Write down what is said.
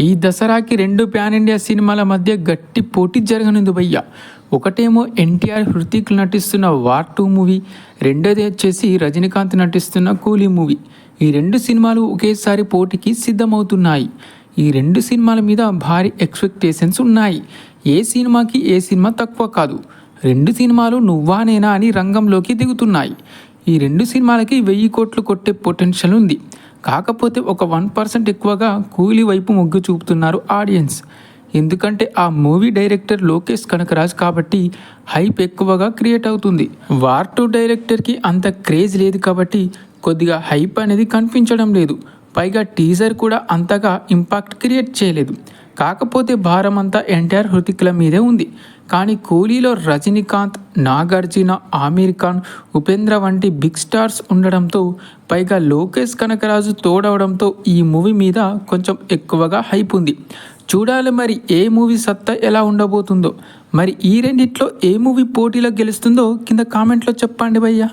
ఈ దసరాకి రెండు ప్యాన్ ఇండియా సినిమాల మధ్య గట్టి పోటీ జరగనుంది భయ్య. ఒకటేమో ఎన్టీఆర్ హృతిక్ నటిస్తున్న వార్ టూ మూవీ రెండోది వచ్చేసి రజనీకాంత్ నటిస్తున్న కూలీ మూవీ. ఈ రెండు సినిమాలు ఒకేసారి పోటీకి సిద్ధమవుతున్నాయి. ఈ రెండు సినిమాల మీద భారీ ఎక్స్పెక్టేషన్స్ ఉన్నాయి. ఏ సినిమాకి ఏ సినిమా తక్కువ కాదు. రెండు సినిమాలు నువ్వా నేనా అని రంగంలోకి దిగుతున్నాయి. ఈ రెండు సినిమాలకి వెయ్యి కోట్లు కొట్టే పొటెన్షియల్ ఉంది. కాకపోతే ఒక వన్ పర్సెంట్ ఎక్కువగా కూలీ వైపు మొగ్గు చూపుతున్నారు ఆడియన్స్. ఎందుకంటే ఆ మూవీ డైరెక్టర్ లోకేష్ కనకరాజ్ కాబట్టి హైప్ ఎక్కువగా క్రియేట్ అవుతుంది. వార్ టూ డైరెక్టర్కి అంత క్రేజ్ లేదు కాబట్టి కొద్దిగా హైప్ అనేది కనిపించడం లేదు. పైగా టీజర్ కూడా అంతగా ఇంపాక్ట్ క్రియేట్ చేయలేదు. కాకపోతే భారం అంతా ఎన్టీఆర్ హృతిక్ల మీదే ఉంది. కానీ కూలీలో రజనీకాంత్ నాగార్జున ఆమీర్ ఖాన్ ఉపేంద్ర వంటి బిగ్ స్టార్స్ ఉండడంతో పైగా లోకేష్ కనకరాజు తోడవడంతో ఈ మూవీ మీద కొంచెం ఎక్కువగా హైప్ ఉంది. చూడాలి మరి ఏ మూవీ సత్తా ఎలా ఉండబోతుందో. మరి ఈ రెండిట్లో ఏ మూవీ పోటీలో గెలుస్తుందో కింద కామెంట్లో చెప్పండి భయ్యా.